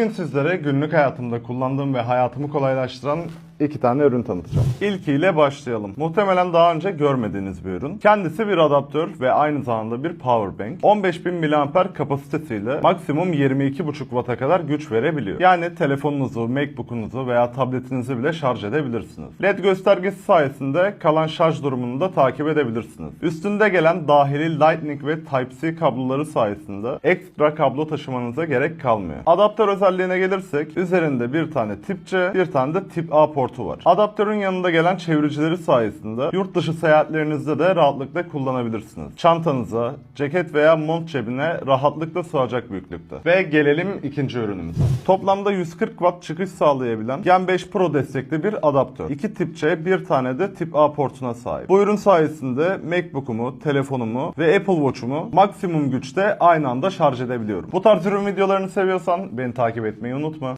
Bugün sizlere günlük hayatımda kullandığım ve hayatımı kolaylaştıran iki tane ürün tanıtacağım. İlkiyle başlayalım. Muhtemelen daha önce görmediğiniz bir ürün. Kendisi bir adaptör ve aynı zamanda bir power bank. 15.000 mAh kapasitesiyle maksimum 22.5 Watt'a kadar güç verebiliyor. Yani telefonunuzu, Macbook'unuzu veya tabletinizi bile şarj edebilirsiniz. LED göstergesi sayesinde kalan şarj durumunu da takip edebilirsiniz. Üstünde gelen dahili Lightning ve Type-C kabloları sayesinde ekstra kablo taşımanıza gerek kalmıyor. Adaptör özelliğine gelirsek üzerinde bir tane tip C, bir tane de tip A portu var. Adaptörün yanında gelen çeviricileri sayesinde yurt dışı seyahatlerinizde de rahatlıkla kullanabilirsiniz. Çantanıza, ceket veya mont cebine rahatlıkla sığacak büyüklükte. Ve gelelim ikinci ürünümüze. Toplamda 140 watt çıkış sağlayabilen Gen 5 Pro destekli bir adaptör. İki tip C, bir tane de tip A portuna sahip. Bu ürün sayesinde Macbook'umu, telefonumu ve Apple Watch'umu maksimum güçte aynı anda şarj edebiliyorum. Bu tarz ürün videolarını seviyorsan beni takip etmeyi unutma.